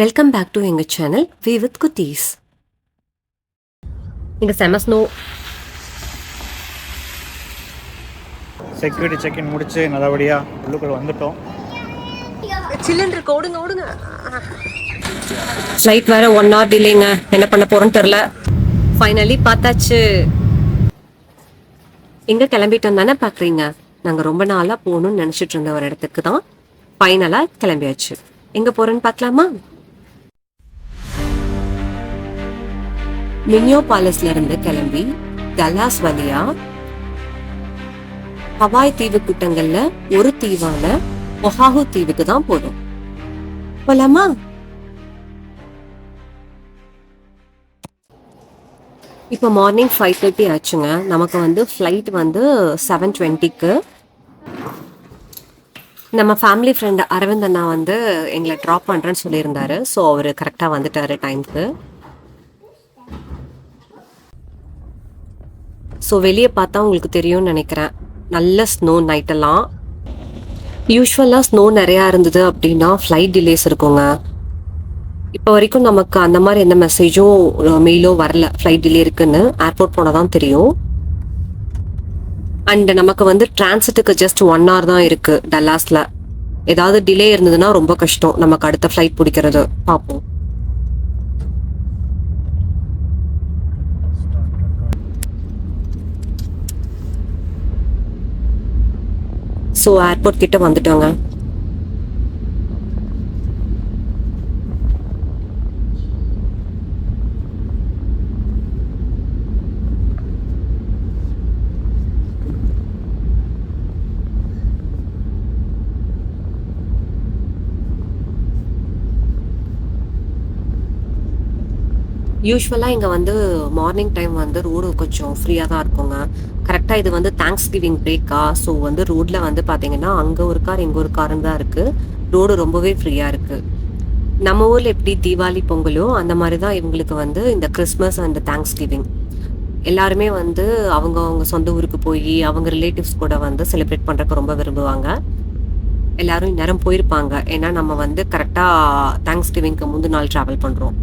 Welcome back to எங்கள் channel we with குட்டீஸ் இங்கே செம ஸ்னோ செக்யூரிட்டி செக்இன் முடிச்சு நல்லபடியாக உள்ளுக்குள்ள வந்துட்டோம். சில்லுன்னு இருக்கு ஓடுங்க ஓடுங்க. ஃப்ளைட் வேற ஒன் ஹவர் டிலேங்க என்ன பண்ண போறோம்னு தெரில ஃபைனலி பார்த்தாச்சு. எங்க கிளம்பிட்டோம் தானே பார்க்குறீங்க நாங்கள் ரொம்ப நாளாக போகணும்னு நினச்சிட்டு இருந்த ஒரு இடத்துக்கு தான். ஃபைனலாக கிளம்பியாச்சு. எங்கே போகிறோன்னு பார்க்கலாமா? மினியோ பாலஸ்ல இருந்து கிளம்பி டல்லாஸ் வழியா ஹவாய் தீவு கூட்டங்கள்ல ஒரு தீவான ஒஹாஹு தீவுக்கு தான் போதும் போலாமா? இப்போ மார்னிங் ஃபைவ் தேர்ட்டி ஆச்சுங்க. நமக்கு வந்து ஃப்ளைட் வந்து செவன் டுவெண்ட்டிக்கு நம்ம ஃபேமிலி ஃப்ரெண்ட் அரவிந்த் அண்ணா வந்து எங்களை ட்ராப் பண்ணுறேன்னு சொல்லியிருந்தாரு. ஸோ அவர் கரெக்டாக வந்துட்டாரு டைம்க்கு ஸோ வெளியே பார்த்தா உங்களுக்கு தெரியும்னு நினைக்கிறேன். நல்ல ஸ்னோ நைட்டெல்லாம் யூஸ்வலாக ஸ்னோ நிறையா இருந்தது அப்படின்னா ஃப்ளைட் டிலேஸ் இருக்குங்க. இப்போ வரைக்கும் நமக்கு அந்த மாதிரி எந்த மெசேஜும் மெயிலோ வரல. ஃப்ளைட் டிலே இருக்குன்னு ஏர்போர்ட் போனால் தான் தெரியும். அண்ட் நமக்கு வந்து டிரான்சிட்டுக்கு ஜஸ்ட் ஒன் ஹவர் தான் இருக்குது டல்லாஸில் ஏதாவது டிலே இருந்ததுன்னா ரொம்ப கஷ்டம். நமக்கு அடுத்த ஃப்ளைட் பிடிக்கிறது. பார்ப்போம். ஸோ ஏர்போர்ட் கிட்ட வந்துட்டாங்க. யூஸ்வலாக இங்கே வந்து மார்னிங் டைம் வந்து ரோடு கொஞ்சம் ஃப்ரீயாக தான் இருக்குங்க. கரெக்டாக இது வந்து தேங்க்ஸ் கிவிங் பிரேக்கா ஸோ வந்து ரோட்டில் வந்து பார்த்தீங்கன்னா அங்கே ஒரு கார் இங்கே ஒரு காருன்னு தான் இருக்குது ரோடு ரொம்பவே ஃப்ரீயாக இருக்குது நம்ம ஊரில் எப்படி தீபாவளி பொங்கலோ அந்த மாதிரி தான் இவங்களுக்கு வந்து இந்த கிறிஸ்மஸ் அண்ட் தேங்க்ஸ் கிவிங் எல்லாருமே வந்து அவங்க அவங்க சொந்த ஊருக்கு போய் அவங்க ரிலேட்டிவ்ஸ் கூட வந்து செலிப்ரேட் பண்ணுறக்கு ரொம்ப விரும்புவாங்க. எல்லாரும் இந்நேரம் போயிருப்பாங்க. ஏன்னா நம்ம வந்து கரெக்டாக தேங்க்ஸ் கிவிங்க்கு முந்தின நாள் ட்ராவல் பண்ணுறோம்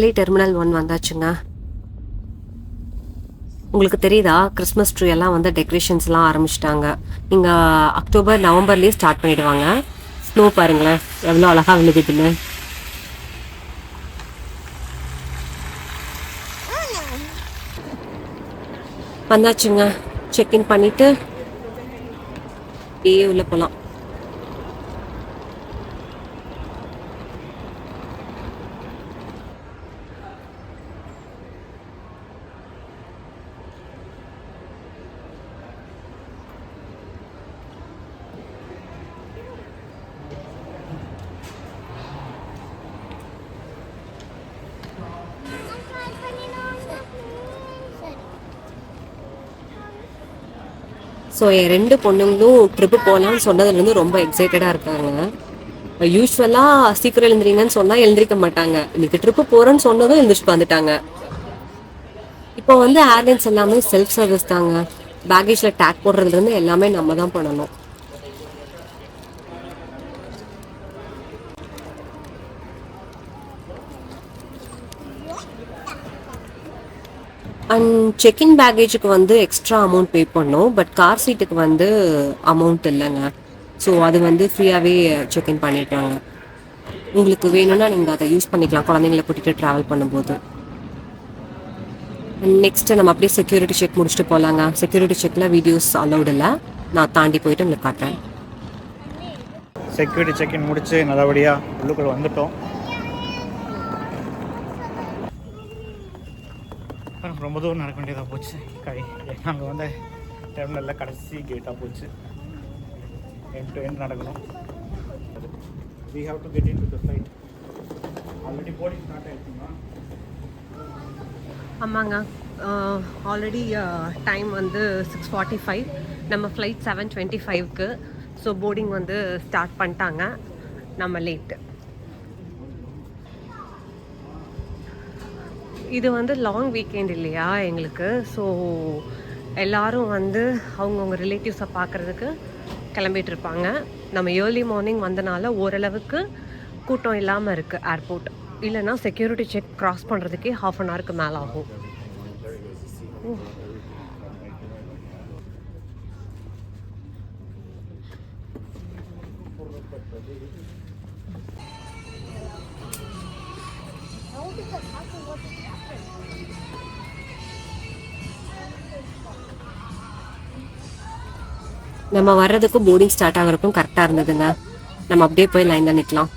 டெல்லி டெர்மினல் ஒன் வந்தாச்சுங்க. உங்களுக்கு தெரியுதா? கிறிஸ்மஸ் ட்ரீ எல்லாம் வந்து டெக்கரேஷன்ஸ்லாம் ஆரம்பிச்சிட்டாங்க. இங்கே அக்டோபர் நவம்பர்லேயே ஸ்டார்ட் பண்ணிடுவாங்க. ஸ்னோ பாருங்களேன். எவ்வளோ அழகாக விழுகுதுன்னு. வந்தாச்சுங்க. செக்இன் பண்ணிவிட்டு அப்படியே உள்ளே போகலாம் ஸோ என் ரெண்டு பொண்ணுங்களும் ட்ரிப்பு போகலான்னு சொன்னதுலேருந்து ரொம்ப எக்ஸைட்டடாக இருக்காங்க. யூஸ்வலாக சீக்கிரம் எழுந்திரிங்கன்னு சொன்னால் எழுந்திரிக்க மாட்டாங்க. இன்னைக்கு ட்ரிப்பு போகிறேன்னு சொன்னதும் எழுந்திரிச்சு வந்துட்டாங்க. இப்போ வந்து ஏர்லைன்ஸ் எல்லாமே செல்ஃப் சர்வீஸ் தாங்க. பேகேஜில் டேக் போடுறதுலேருந்து எல்லாமே நம்ம தான் பண்ணணும். அண்ட் செக்இன் பேக்கேஜுக்கு வந்து எக்ஸ்ட்ரா அமௌண்ட் பே பண்ணோம். பட் கார் சீட்டுக்கு வந்து அமௌண்ட் இல்லைங்க. ஸோ அது வந்து ஃப்ரீயாகவே செக்இன் பண்ணிட்டாங்க. உங்களுக்கு வேணும்னா நீங்கள் அதை யூஸ் பண்ணிக்கலாம். குழந்தைங்கள கூட்டிகிட்டு ட்ராவல் பண்ணும்போது. நெக்ஸ்ட்டு நம்ம அப்படியே செக்யூரிட்டி செக் முடிச்சுட்டு போகலாங்க செக்யூரிட்டி செக்கில் வீடியோஸ் அலௌட் இல்லை. நான் தாண்டி போயிட்டு உங்களுக்கு காட்டுறேன். செக்யூரிட்டி செக்இன் முடித்து நல்லபடியாக உள்ளுக்குள்ளே வந்துட்டோம். ரொம்ப தூரம் நடக்க வேண்டியதாக போச்சு. கை நாங்கள் வந்து டெர்மினலில் கடைசி கேட்டாக போச்சு. என் டு என் நடக்கணும். We have to get into flight already boarding start ஆயிடுச்சுமா ஆமாங்க. ஆல்ரெடி டைம் வந்து சிக்ஸ் ஃபார்ட்டி ஃபைவ் நம்ம ஃப்ளைட் செவன் டுவெண்ட்டி ஃபைவ்க்கு ஸோ போர்டிங் வந்து ஸ்டார்ட் பண்ணிட்டாங்க. நம்ம லேட்டு இது வந்து லாங் வீக்கெண்ட் இல்லையா எங்களுக்கு? ஸோ எல்லாரும் வந்து அவங்கவுங்க ரிலேட்டிவ்ஸை பார்க்குறதுக்கு கிளம்பிட்டு இருப்பாங்க நம்ம ஏர்லி மார்னிங் வந்தனால ஓரளவுக்கு கூட்டம் இல்லாமல் இருக்குது ஏர்போர்ட் இல்லைன்னா செக்யூரிட்டி செக் கிராஸ் பண்ணுறதுக்கே ஹாஃப் அன் ஹவருக்கு மேலே ஆகும். ஓ. நம்ம வர்றதுக்கும் போர்டிங் ஸ்டார்ட் ஆகிறதுக்கும் கரெக்டாக இருந்ததுங்க. நம்ம அப்படியே போய் லைனில் நிற்கலாம்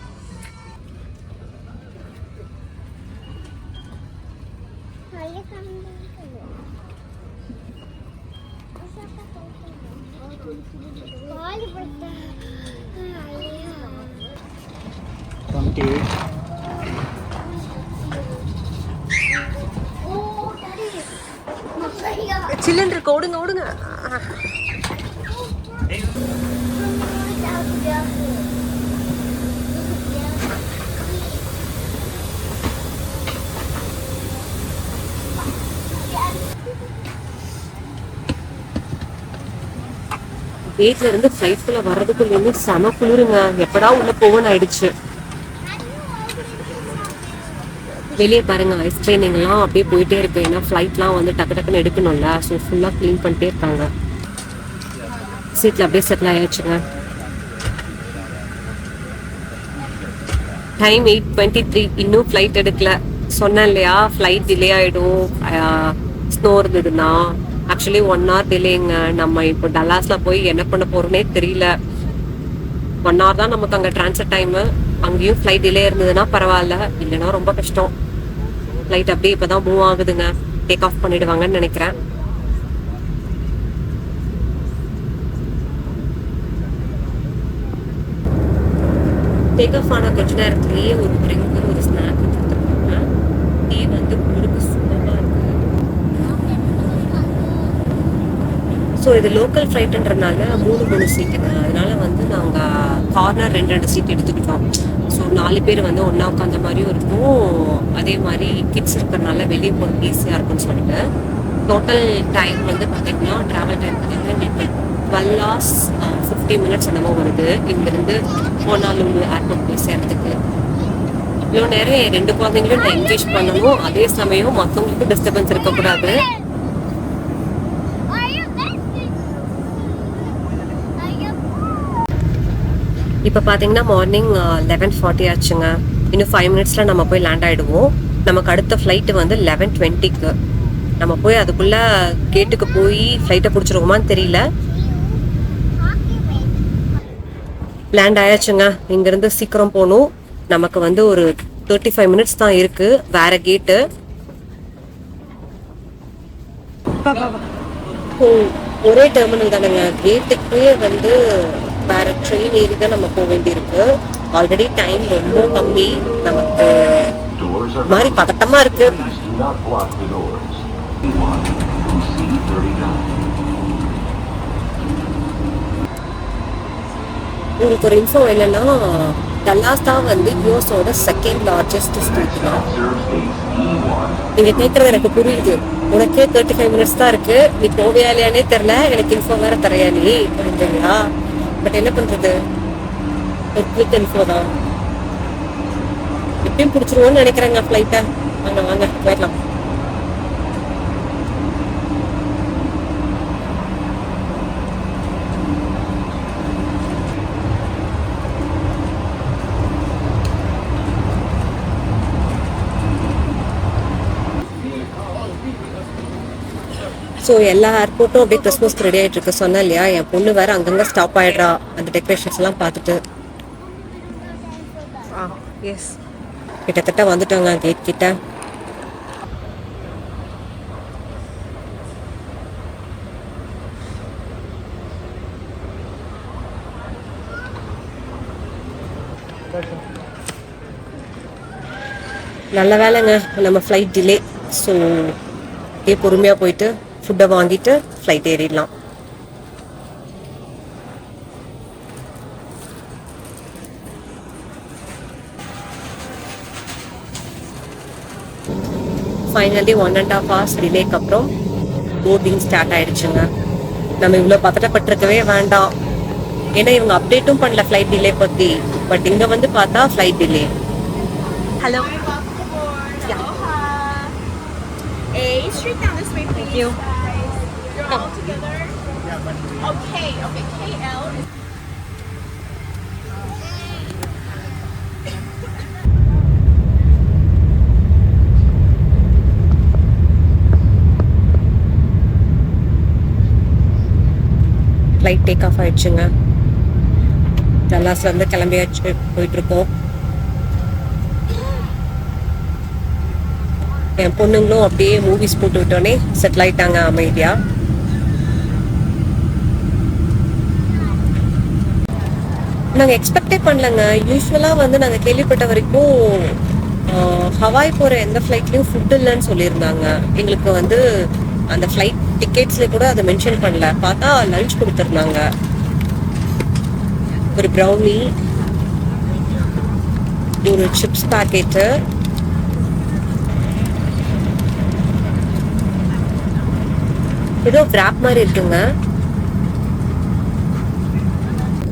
டுவெண்ட்டி எயிட் சில்லுன்னு இருக்கு ஓடுங்க ஓடுங்க வீட்ல இருந்து ஃப்ளைட்குள்ள வர்றதுக்குள்ளேயுமே செம குளிருங்க. எப்படா உள்ள போவோன்னு ஆயிடுச்சு. வெளியே பாருங்க ஐஸ் ட்ரைனிங்லாம் அப்படியே போயிட்டே இருக்கு. ஏன்னா ஃப்ளைட்லாம் வந்து டக்கு டக்குன்னு எடுக்கணும்ல. ஸோ ஃபுல்லாக க்ளீன் பண்ணிட்டே இருக்காங்க. சீட்டில் அப்படியே செட்டில் ஆயாச்சுங்க. டைம் எயிட் டுவெண்ட்டி த்ரீ இன்னும் ஃப்ளைட் எடுக்கல. சொன்னேன் இல்லையா? ஃப்ளைட் டிலே ஆகிடும் ஸ்னோ இருந்ததுன்னா. ஆக்சுவலி ஒன் ஹவர் டிலேங்க நம்ம இப்போ டல்லாஸ்ல போய் என்ன பண்ண போறோம்னே தெரியல. ஒன் ஹவர் தான் நமக்கு அங்கே ட்ரான்ஸ்ஃபர் டைமு அங்கேயும் ஃப்ளைட் டிலே இருந்ததுன்னா பரவாயில்ல. இல்லைன்னா ரொம்ப கஷ்டம். ஃப்ளைட் அப்படியே இப்போ தான் மூவ் ஆகுதுங்க. டேக் ஆஃப் பண்ணிடுவாங்கன்னு நினைக்கிறேன். டேக் ஆஃப் ஆன கொஞ்ச நேரத்துலேயே ஒரு ட்ரிங்க் ஒரு ஸ்நாக் கொடுத்துருக்காங்க டீ வந்து குளிருக்கு சூப்பராக இருக்கு ஸோ இது லோக்கல் ஃப்ளைட்டுன்றனால மூணு மூணு சீட்டுங்க அதனால வந்து நாங்கள் கார்னர் ரெண்டு ரெண்டு சீட் எடுத்துக்கிட்டோம். ஸோ நாலு பேர் வந்து ஒன்றா உட்காந்த மாதிரியும் இருக்கும் அதே மாதிரி கிட்ஸ் இருக்கிறனால வெளியே போகிறது ஈஸியாக இருக்கும்னு சொல்லிட்டு. டோட்டல் டைம் வந்து பார்த்தீங்கன்னா ட்ராவல் டைம் பார்த்தீங்கன்னா டுவெல் லாஸ் ஃபிஃப்டி மினிட்ஸ் என்னமோ வருது. இங்கேருந்து போனாலும் ஏர்போர்ட் போய் சேர்றதுக்கு. இவ்வளோ நேரம் ரெண்டு குழந்தைங்களும் நான் என்கேஜ் பண்ணணும். அதே சமயம் மற்றவங்களுக்கும் டிஸ்டர்பன்ஸ் இருக்கக்கூடாது. இப்போ பார்த்தீங்கன்னா மார்னிங் லெவன் uh, ஃபார்ட்டி ஆச்சுங்க. இன்னும் ஃபைவ் மினிட்ஸில் நம்ம போய் லேண்ட் ஆகிடுவோம் நமக்கு அடுத்த ஃப்ளைட்டு வந்து லெவன் டுவெண்ட்டிக்கு நம்ம போய் அதுக்குள்ளே கேட்டுக்கு போய் ஃப்ளைட்டை பிடிச்சிருவோமான்னு தெரியல. லேண்ட் ஆயாச்சுங்க. இங்கேருந்து சீக்கிரம் போகணும். நமக்கு வந்து ஒரு தேர்ட்டி ஃபைவ் மினிட்ஸ் தான் இருக்குது வேற கேட்டு ஓ ஒரே டெர்மினல் தானேங்க. கேட்டுக்கே வந்து வேற ட்ரெயின் ஏறி தான் நம்ம போக வேண்டியிருக்கு. ஆல்ரெடி டைம் ரொம்ப கம்மி. நமக்கு மாதிரி பதட்டமா இருக்கு. உங்களுக்கு ஒரு இன்ஃபோ என்னன்னா டல்லாஸ் தான் வந்து யூஎஸோட செகண்ட் லார்ஜஸ்ட் ஸ்டேட் தான். நீங்க கேட்கறது எனக்கு புரியுது. உனக்கே தேர்ட்டி ஃபைவ் மினிட்ஸ் தான் இருக்கு. நீ போவியா இல்லையானே தெரியல. எனக்கு இன்ஃபோ வேற தரையா நீ? புரிஞ்சுங்களா பட் என்ன பண்றது? ஒரு குவிக் இன்ஃபோ தான் எப்பயும் பிடிச்சிருவோன்னு நினைக்கிறாங்க ஃப்ளைட்டை வாங்க வாங்க போயிடலாம். ஸோ எல்லா ஏர்போர்ட்டும் அப்படியே கிறிஸ்மஸ்க்கு ரெடி ஆகிட்டு இருக்கு. சொன்னேன் இல்லையா? என் பொண்ணு வேற அங்கங்கே ஸ்டாப் ஆயிடுறா. அந்த டெக்கரேஷன்ஸ் எல்லாம் பார்த்துட்டு. எஸ் கிட்டத்தட்ட வந்துட்டோங்க கேட் கிட்ட. நல்ல வேலைங்க. நம்ம ஃப்ளைட் டிலே ஸோ அப்படியே பொறுமையாக போயிட்டு ஃபுட்டை வாங்கிட்டு flight ஏறிடலாம் finally one and half hours டிலேக்கு அப்புறம் போர்டிங் ஸ்டார்ட் ஆயிடுச்சுங்க நம்ம இவ்வளோ பதட்டப்பட்டிருக்கவே வேண்டாம் ஏன்னா இவங்க அப்டேட்டும் பண்ணல ஃப்ளைட் டிலே பற்றி பட் இங்கே வந்து பார்த்தா flight delay hello Aloha. A straight down this way, please. you. All together. Okay, okay. KL flight take off ஆயிடுச்சுங்க டல்லாஸ்ல இருந்து கிளம்பியாச்சு போயிட்டு இருக்கோம் என் பொண்ணுங்களும் அப்படியே மூவிஸ் போட்டு விட்டோன்னே செட்டில் ஆயிட்டாங்க அமைதியா நாங்கள் எக்ஸ்பெக்டே பண்ணலங்க. யூஸ்வலாக வந்து நாங்கள் கேள்விப்பட்ட வரைக்கும் ஹவாய் போகிற எந்த ஃப்ளைட்லேயும் ஃபுட் இல்லைன்னு சொல்லியிருந்தாங்க. எங்களுக்கு வந்து அந்த ஃப்ளைட் டிக்கெட்ஸ்ல கூட அதை மென்ஷன் பண்ணல. பார்த்தா லஞ்ச் கொடுத்துருந்தாங்க. ஒரு ப்ரௌனி ஒரு சிப்ஸ் பாக்கெட்டு ஏதோ கிராப் மாதிரி இருக்குங்க.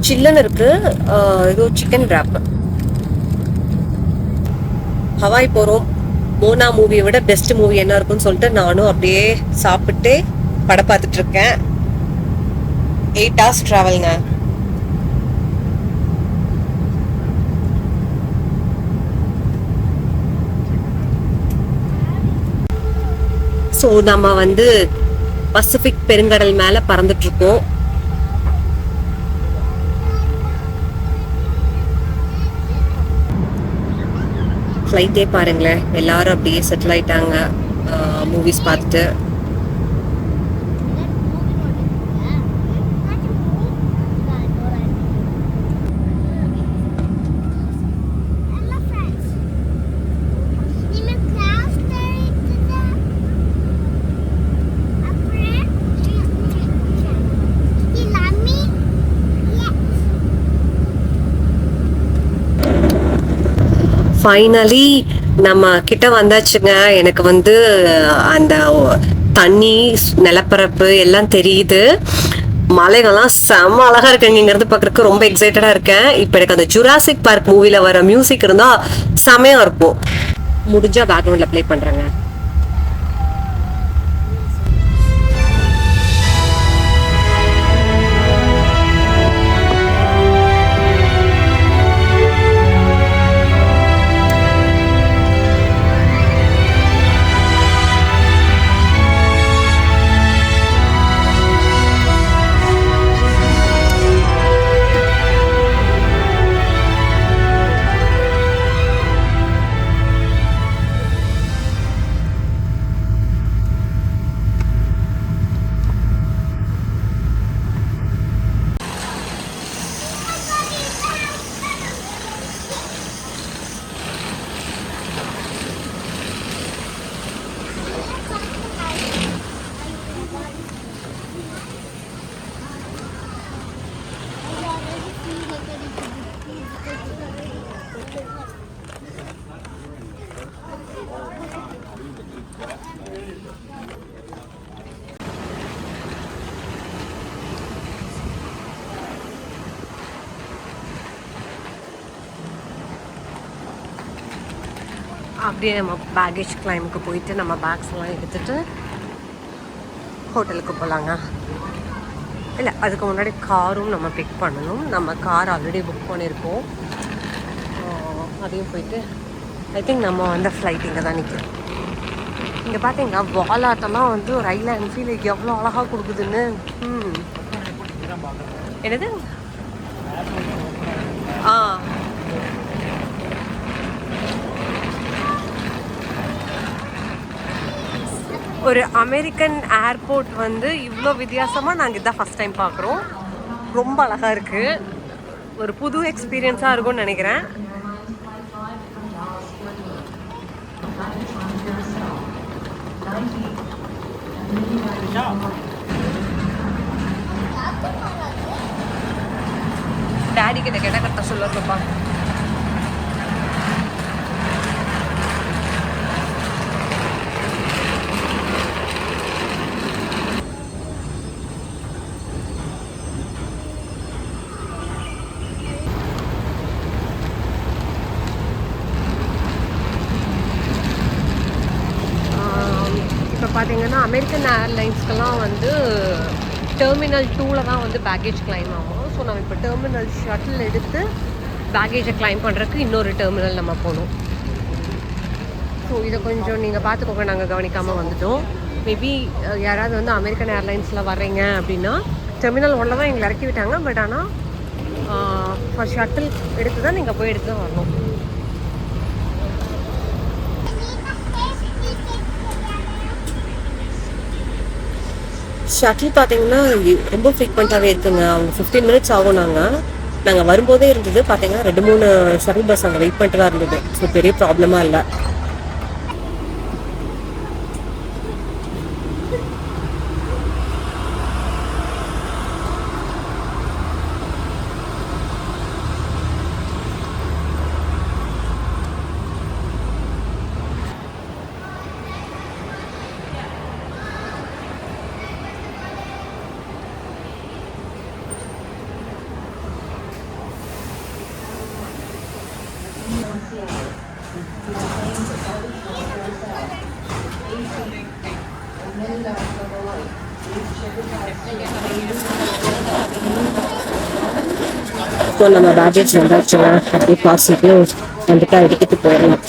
சில்லுன்னு இருக்கு. இது சிக்கன் wrap. ஹவாய் போறோம். மோனா மூவியை விட பெஸ்ட் மூவி என்ன இருக்கும்னு சொல்லிட்டு நானும் அப்படியே சாப்பிட்டு படம் பார்த்துட்டு இருக்கேன். எயிட் ஹவர்ஸ் ட்ராவல்ங்க ஸோ நம்ம வந்து பசிபிக் பெருங்கடல் மேலே பறந்துட்டு இருக்கோம். ஃப்ளைட்டே பாருங்களேன். எல்லாரும் அப்படியே செட்டில் ஆயிட்டாங்க. மூவிஸ் பார்த்துட்டு. ஃபைனலி நம்ம கிட்ட வந்தாச்சுங்க. எனக்கு வந்து அந்த தண்ணி நிலப்பரப்பு எல்லாம் தெரியுது. மலைகள்லாம் செம்ம அழகா இருக்குங்கிறது பாக்குறதுக்கு ரொம்ப எக்ஸைட்டடா இருக்கேன். இப்போ எனக்கு அந்த ஜுராசிக் பார்க் மூவில வர மியூசிக் இருந்தா செமையா இருக்கும். முடிஞ்சா பேக்ரவுண்ட்ல ப்ளே பண்றேங்க. அப்படியே நம்ம பேகேஜ் கிளைமுக்கு போயிட்டு நம்ம பேக்ஸ் எல்லாம் எடுத்துட்டு ஹோட்டலுக்கு போகலாங்க இல்லை அதுக்கு முன்னாடி காரும் நம்ம பிக் பண்ணணும். நம்ம கார் ஆல்ரெடி புக் பண்ணியிருக்கோம் அதையும் போயிட்டு ஐ திங்க் நம்ம வந்த ஃப்ளைட் இங்கே தான் நிற்கிறோம் இங்கே பார்த்தீங்கன்னா வாலாட்டெல்லாம் வந்து ரயில் என்ஃபீல்டு எவ்வளோ அழகாக கொடுக்குதுன்னு. ம். என்னது? ஆ. ஒரு அமெரிக்கன் ஏர்போர்ட் வந்து இவ்வளோ வித்தியாசமாக நாங்கள் இதான் ஃபஸ்ட் டைம் பார்க்குறோம். ரொம்ப அழகாக இருக்குது ஒரு புது எக்ஸ்பீரியன்ஸாக இருக்கும்னு நினைக்கிறேன். டேடி கிட்ட கேட்டால் கரெக்டாக சொல்லுவாங்க இப்போ பார்த்தீங்கன்னா அமெரிக்கன் ஏர்லைன்ஸ்க்கெல்லாம் வந்து டெர்மினல் டூவில் தான் வந்து பேக்கேஜ் கிளைம் ஆகும். ஸோ நம்ம இப்போ டெர்மினல் ஷட்டில் எடுத்து பேக்கேஜை கிளைம் பண்ணுறதுக்கு இன்னொரு டெர்மினல் நம்ம போகணும். ஸோ இதை கொஞ்சம் நீங்கள் பார்த்துக்கோங்க. நாங்கள் கவனிக்காமல் வந்துட்டோம். மேபி யாராவது வந்து அமெரிக்கன் ஏர்லைன்ஸில் வர்றீங்க அப்படின்னா டெர்மினல் ஒன்றில் தான் எங்களை இறக்கி விட்டாங்க. பட் ஆனால் ஃபார் ஷட்டில் எடுத்து தான் நீங்கள் போய் எடுத்து தான் வரணும். ஷட்டில் பார்த்தீங்கன்னா ரொம்ப ஃப்ரீக்வெண்ட்டாகவே இருக்குங்க. அவங்க ஃபிஃப்டீன் மினிட்ஸ் ஆகும் நாங்கள் நாங்கள் வரும்போதே இருந்தது பார்த்தீங்கன்னா ரெண்டு மூணு ஷட்டில் பஸ் அங்கே வெயிட் பண்ணிட்டு தான் இருந்தது. ஸோ பெரிய ப்ராப்ளமாக இல்லை. ஸோ நம்ம பேக்கேஜ் வந்தாச்சுன்னா அப்படி பாசிட்டிவ் வந்துட்டு எடுத்துட்டு போயிடலாம்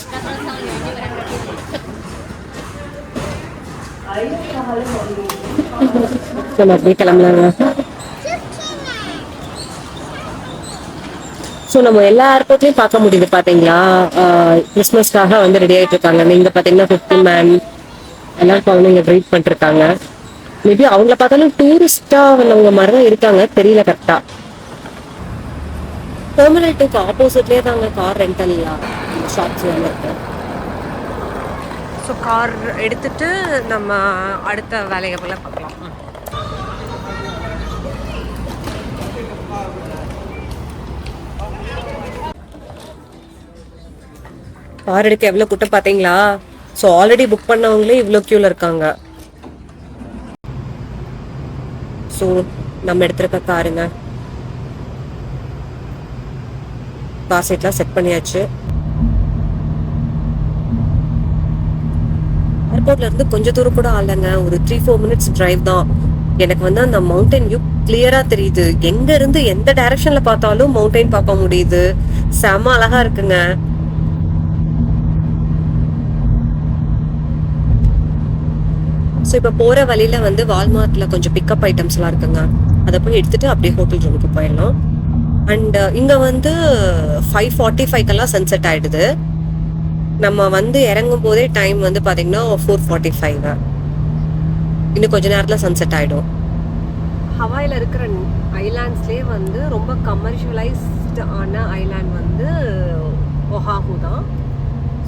நம்ம அப்படியே கிளம்பலாங்க ஸோ நம்ம எல்லா ஏர்போர்ட்லையும் பார்க்க முடியுது பார்த்தீங்களா கிறிஸ்மஸ்க்காக வந்து ரெடி ஆகிட்டு இருக்காங்க. நீங்க பார்த்தீங்கன்னா ஃபிஃப்டி மேன் எல்லாரும் குழந்தைங்க வெயிட் பண்ணிட்டு இருக்காங்க. மேபி அவங்கள பார்த்தாலும் டூரிஸ்டா வந்தவங்க மாதிரி தான் இருக்காங்க தெரியல கரெக்டா டெர்மினல் டூக்கு ஆப்போசிட்லேயே தாங்க கார் ரெண்டல் ஷாப்ஸ் எல்லாம் இருக்கு. ஸோ கார் எடுத்துட்டு நம்ம அடுத்த வேலையை போல பார்க்கலாம். கார் எடுக்க எவ்வளோ கூட்டம் பார்த்தீங்களா? ஸோ ஆல்ரெடி புக் பண்ணவங்களே இவ்வளோ க்யூவில் இருக்காங்க. ஸோ நம்ம எடுத்திருக்க காருங்க கார் சீட்லாம் செட் பண்ணியாச்சு. ஏர்போர்ட்ல இருந்து கொஞ்ச தூரம் கூட ஆகலைங்க. ஒரு த்ரீ ஃபோர் மினிட்ஸ் டிரைவ் தான். எனக்கு வந்து அந்த மவுண்டன் வியூ கிளியரா தெரியுது. எங்க இருந்து எந்த டைரக்ஷன்ல பார்த்தாலும் மவுண்டைன் பார்க்க முடியுது. செம அழகா இருக்குங்க. ஸோ இப்போ போகிற வழியில் வந்து வால்மார்ட்டில் கொஞ்சம் பிக்கப் ஐட்டம்ஸ்லாம் இருக்குங்க. அதை போய் எடுத்துட்டு அப்படியே ஹோட்டல் ரூமுக்கு போயிடலாம். அண்ட் இங்கே வந்து ஃபைவ் ஃபார்ட்டி ஃபைவ்க்கெல்லாம் சன்செட் ஆகிடுது நம்ம வந்து இறங்கும் போதே டைம் வந்து பார்த்தீங்கன்னா ஃபோர் ஃபார்ட்டி ஃபைவ் இன்னும் கொஞ்ச நேரத்தில் சன்செட் ஆகிடும் ஹவாயில் இருக்கிற ஐலாண்ட்ஸ்லேயே வந்து ரொம்ப கமர்ஷியலைஸ்ட் ஆன ஐலாண்ட் வந்து ஒஹாஹு தான்.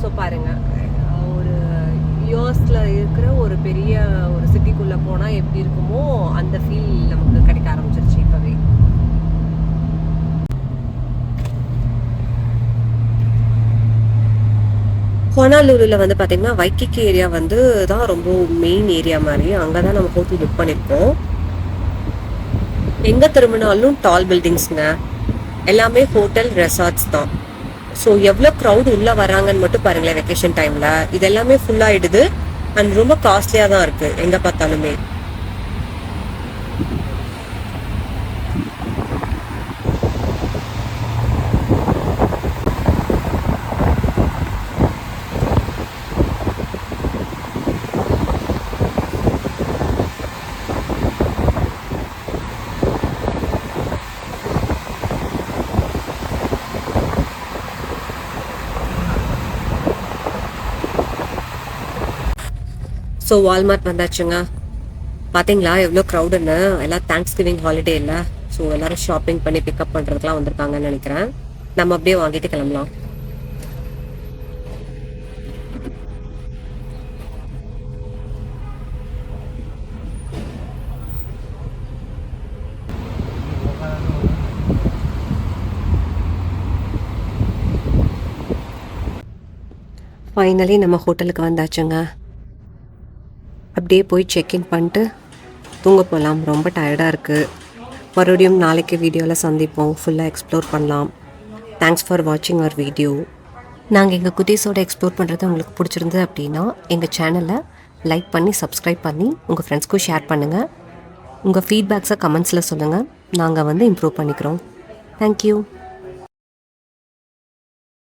ஸோ பாருங்கள் யூஎஸில் இருக்கிற ஒரு பெரிய ஒரு சிட்டிக்குள்ளே போனால் எப்படி இருக்குமோ அந்த ஃபீல் நமக்கு கிடைக்க ஆரம்பிச்சிருச்சு இப்போவே. ஹொனாலூரில் வந்து பார்த்தீங்கன்னா வைக்கிக்கு ஏரியா வந்து தான் ரொம்ப மெயின் ஏரியா மாதிரி. அங்கே தான் நம்ம ஹோட்டல் புக் பண்ணியிருக்கோம் எங்கே திரும்பினாலும் டால் பில்டிங்ஸ்ங்க எல்லாமே ஹோட்டல் ரெசார்ட்ஸ் தான். ஸோ எவ்வளோ க்ரௌட் உள்ளே வராங்கன்னு மட்டும் பாருங்களேன் வெக்கேஷன் டைமில் இது எல்லாமே ஃபுல்லாகிடுது அண்ட் ரொம்ப காஸ்ட்லியாக தான் இருக்குது எங்கே பார்த்தாலுமே. ஸோ வால்மார்ட் வந்தாச்சுங்க. பார்த்தீங்களா எவ்வளோ க்ரௌடுன்னு எல்லாம் தேங்க்ஸ் கிவிங் ஹாலிடே இல்லை. ஸோ எல்லாரும் ஷாப்பிங் பண்ணி பிக்கப் பண்ணுறதுக்குலாம் வந்திருக்காங்கன்னு நினைக்கிறேன். நம்ம அப்படியே வாங்கிட்டு கிளம்பலாம். ஃபைனலி நம்ம ஹோட்டலுக்கு வந்தாச்சுங்க. அப்படியே போய் செக்இன் பண்ணிட்டு தூங்க போகலாம் ரொம்ப டயர்டாக இருக்குது மறுபடியும் நாளைக்கு வீடியோவில் சந்திப்போம். ஃபுல்லாக எக்ஸ்ப்ளோர் பண்ணலாம். தேங்க்ஸ் ஃபார் வாட்சிங் அவர் வீடியோ நாங்கள் எங்கள் குட்டீஸோட எக்ஸ்ப்ளோர் பண்ணுறது உங்களுக்கு பிடிச்சிருந்தது அப்படின்னா எங்கள் சேனலை லைக் பண்ணி சப்ஸ்கிரைப் பண்ணி உங்கள் ஃப்ரெண்ட்ஸ்க்கும் ஷேர் பண்ணுங்கள் உங்கள் ஃபீட்பேக்ஸை கமெண்ட்ஸில் சொல்லுங்கள் நாங்கள் வந்து இம்ப்ரூவ் பண்ணிக்கிறோம். தேங்க்யூ